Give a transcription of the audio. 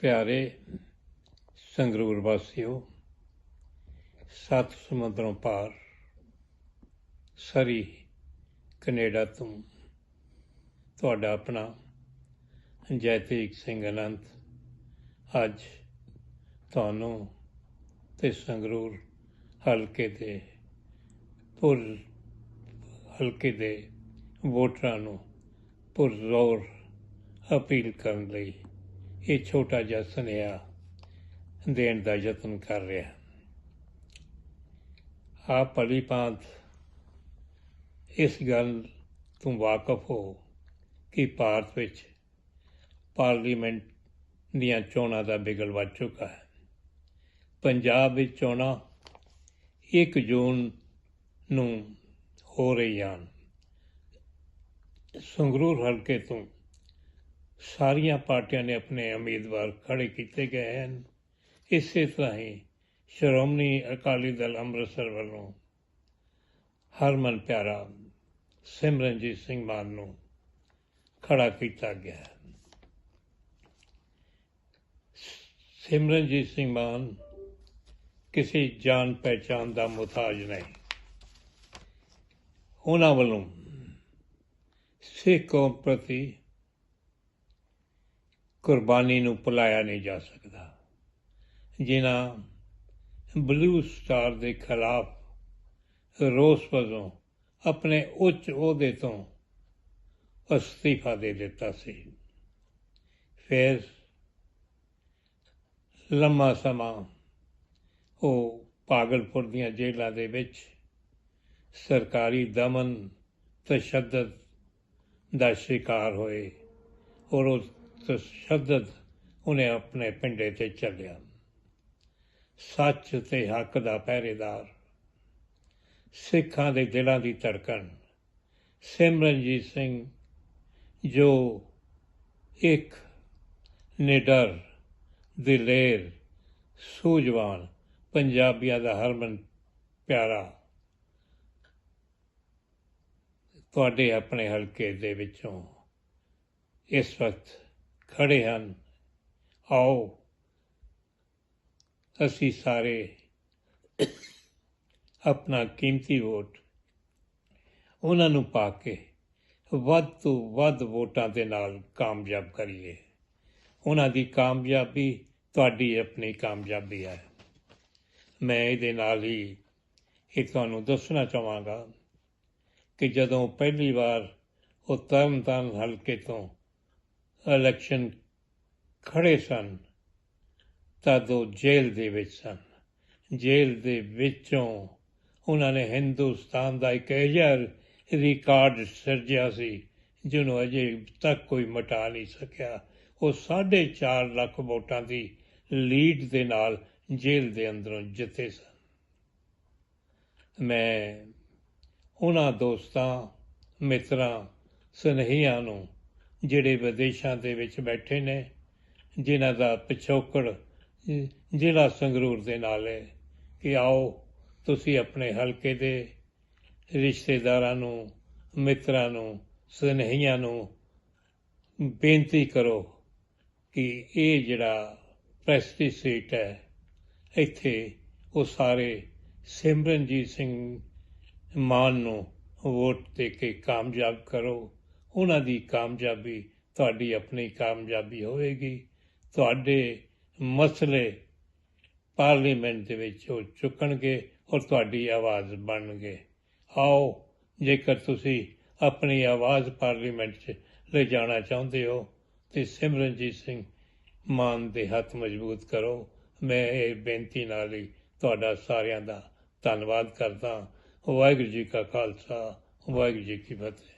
ਪਿਆਰੇ ਸੰਗਰੂਰ ਵਾਸੀਓ, ਸੱਤ ਸਮੁੰਦਰੋਂ ਪਾਰ ਸਰੀ ਕੈਨੇਡਾ ਤੋਂ ਤੁਹਾਡਾ ਆਪਣਾ ਜੈਤੀਕ ਸਿੰਘ ਅਨੰਤ ਅੱਜ ਤੁਹਾਨੂੰ ਤੇ ਸੰਗਰੂਰ ਹਲਕੇ ਦੇ ਪੁਰ ਹਲਕੇ ਦੇ ਵੋਟਰਾਂ ਨੂੰ ਪੁਰਜ਼ੋਰ ਅਪੀਲ ਕਰਨ ਲਈ ਇਹ ਛੋਟਾ ਜਿਹਾ ਸੁਨੇਹਾ ਦੇਣ ਦਾ ਯਤਨ ਕਰ ਰਿਹਾ। ਆਪ ਭਲੀ ਭਾਂਤ, ਇਸ ਗੱਲ ਤੋਂ ਵਾਕਫ ਹੋ ਕਿ ਭਾਰਤ ਵਿੱਚ ਪਾਰਲੀਮੈਂਟ ਦੀਆਂ ਚੋਣਾਂ ਦਾ ਬਿਗਲ ਵੱਜ ਚੁੱਕਾ ਹੈ। ਪੰਜਾਬ ਵਿੱਚ ਚੋਣਾਂ 1 ਜੂਨ ਨੂੰ ਹੋ ਰਹੀਆਂ ਹਨ। ਸੰਗਰੂਰ ਹਲਕੇ ਤੋਂ ਸਾਰੀਆਂ ਪਾਰਟੀਆਂ ਨੇ ਆਪਣੇ ਉਮੀਦਵਾਰ ਖੜੇ ਕੀਤੇ ਗਏ ਹਨ। ਇਸੇ ਤਰ੍ਹਾਂ ਹੀ ਸ਼੍ਰੋਮਣੀ ਅਕਾਲੀ ਦਲ ਅੰਮ੍ਰਿਤਸਰ ਵੱਲੋਂ ਹਰਮਨ ਪਿਆਰਾ, ਸਿਮਰਨਜੀਤ ਸਿੰਘ ਮਾਨ ਨੂੰ ਖੜਾ ਕੀਤਾ ਗਿਆ ਸਿਮਰਨਜੀਤ ਸਿੰਘ ਮਾਨ ਕਿਸੇ ਜਾਣ ਪਹਿਚਾਨ ਦਾ ਮੁਤਾਜ ਨਹੀਂ। ਉਹਨਾਂ ਵੱਲੋਂ ਸਿੱਖ ਕੌਮ ਪ੍ਰਤੀ ਕੁਰਬਾਨੀ ਨੂੰ ਭੁਲਾਇਆ ਨਹੀਂ ਜਾ ਸਕਦਾ। ਜਿਨ੍ਹਾਂ ਬਲੂ ਸਟਾਰ ਦੇ ਖਿਲਾਫ ਰੋਸ ਵਜੋਂ ਆਪਣੇ ਉੱਚ ਅਹੁਦੇ ਤੋਂ ਅਸਤੀਫਾ ਦੇ ਦਿੱਤਾ ਸੀ। ਫਿਰ ਲੰਮਾ ਸਮਾਂ ਉਹ ਪਾਗਲਪੁਰ ਦੀਆਂ ਜੇਲ੍ਹਾਂ ਦੇ ਵਿੱਚ ਸਰਕਾਰੀ ਦਮਨ ਤਸ਼ੱਦਦ ਦਾ ਸ਼ਿਕਾਰ ਹੋਏ ਔਰ ਉਸ ਤਸ਼ੱਦਦ ਉਹਨੇ ਆਪਣੇ ਪਿੰਡੇ ਤੇ ਚੱਲਿਆ। ਸੱਚ ਤੇ ਹੱਕ ਦਾ ਪਹਿਰੇਦਾਰ। ਸਿੱਖਾਂ ਦੇ ਦਿਲਾਂ ਦੀ ਧੜਕਣ। ਸਿਮਰਨਜੀਤ ਸਿੰਘ, ਜੋ ਇੱਕ ਨਿਡਰ, ਦਿਲੇਰ, ਸੂਝਵਾਨ ਪੰਜਾਬੀਆਂ ਦਾ ਹਰਮਨ ਪਿਆਰਾ, ਤੁਹਾਡੇ ਆਪਣੇ ਹਲਕੇ ਦੇ ਵਿੱਚੋਂ ਇਸ ਵਕਤ ਖੜੇ ਹਨ। ਆਓ, ਅਸੀਂ ਸਾਰੇ ਆਪਣਾ ਕੀਮਤੀ ਵੋਟ ਉਹਨਾਂ ਨੂੰ ਪਾ ਕੇ ਵੱਧ ਤੋਂ ਵੱਧ ਵੋਟਾਂ ਦੇ ਨਾਲ ਕਾਮਯਾਬ ਕਰੀਏ। ਉਹਨਾਂ ਦੀ ਕਾਮਯਾਬੀ ਤੁਹਾਡੀ ਆਪਣੀ ਕਾਮਯਾਬੀ ਹੈ। ਮੈਂ ਇਹਦੇ ਨਾਲ ਹੀ ਇਹ ਤੁਹਾਨੂੰ ਦੱਸਣਾ ਚਾਹਾਂਗਾ ਕਿ ਜਦੋਂ ਪਹਿਲੀ ਵਾਰ ਉਹ ਤਰਨਤਾਰਨ ਹਲਕੇ ਤੋਂ ਇਲੈਕਸ਼ਨ ਖੜੇ ਸਨ ਤਦ ਉਹ ਜੇਲ੍ਹ ਦੇ ਵਿੱਚ ਸਨ। ਜੇਲ੍ਹ ਦੇ ਵਿੱਚੋਂ ਉਹਨਾਂ ਨੇ ਹਿੰਦੁਸਤਾਨ ਦਾ ਇੱਕ ਅਜਿਹਾ ਰਿਕਾਰਡ ਸਿਰਜਿਆ ਸੀ, ਜਿਹਨੂੰ ਅਜੇ ਤੱਕ ਕੋਈ ਮਟਾ ਨਹੀਂ ਸਕਿਆ। ਉਹ 4.5 ਲੱਖ ਵੋਟਾਂ ਦੀ ਲੀਡ ਦੇ ਨਾਲ ਜੇਲ੍ਹ ਦੇ ਅੰਦਰੋਂ ਜਿੱਤੇ ਸਨ। ਮੈਂ ਉਹਨਾਂ ਦੋਸਤਾਂ, ਮਿੱਤਰਾਂ, ਸਨੇਹੀਆਂ ਨੂੰ ਜਿਹੜੇ ਵਿਦੇਸ਼ਾਂ ਦੇ ਵਿੱਚ ਬੈਠੇ ਨੇ, ਜਿਨ੍ਹਾਂ ਦਾ ਪਿਛੋਕੜ ਜ਼ਿਲ੍ਹਾ ਸੰਗਰੂਰ ਦੇ ਨਾਲ ਹੈ ਕਿ ਆਓ ਤੁਸੀਂ ਆਪਣੇ ਹਲਕੇ ਦੇ ਰਿਸ਼ਤੇਦਾਰਾਂ ਨੂੰ, ਮਿੱਤਰਾਂ ਨੂੰ, ਸਨੇਹੀਆਂ ਨੂੰ ਬੇਨਤੀ ਕਰੋ ਕਿ ਇਹ ਜਿਹੜਾ ਪ੍ਰੈਸਟੀ ਸੀਟ ਹੈ, ਇੱਥੇ ਉਹ ਸਾਰੇ ਸਿਮਰਨਜੀਤ ਸਿੰਘ ਮਾਨ ਨੂੰ ਵੋਟ ਦੇ ਕੇ ਕਾਮਯਾਬ ਕਰੋ। ਉਹਨਾਂ ਦੀ ਕਾਮਯਾਬੀ ਤੁਹਾਡੀ ਆਪਣੀ ਕਾਮਯਾਬੀ ਹੋਵੇਗੀ। ਤੁਹਾਡੇ ਮਸਲੇ ਪਾਰਲੀਮੈਂਟ ਦੇ ਵਿੱਚ ਉਹ ਚੁੱਕਣਗੇ ਔਰ ਤੁਹਾਡੀ ਆਵਾਜ਼ ਬਣਨਗੇ। ਆਓ, ਜੇਕਰ ਤੁਸੀਂ ਆਪਣੀ ਆਵਾਜ਼ ਪਾਰਲੀਮੈਂਟ 'ਚ ਲੈ ਜਾਣਾ ਚਾਹੁੰਦੇ ਹੋ, ਤੇ ਸਿਮਰਨਜੀਤ ਸਿੰਘ ਮਾਨ ਦੇ ਹੱਥ ਮਜ਼ਬੂਤ ਕਰੋ। ਮੈਂ ਇਹ ਬੇਨਤੀ ਨਾਲ ਹੀ ਤੁਹਾਡਾ ਸਾਰਿਆਂ ਦਾ ਧੰਨਵਾਦ ਕਰਦਾ। ਵਾਹਿਗੁਰੂ ਜੀ ਕਾ ਖਾਲਸਾ, ਵਾਹਿਗੁਰੂ ਜੀ ਕੀ ਫਤਿਹ।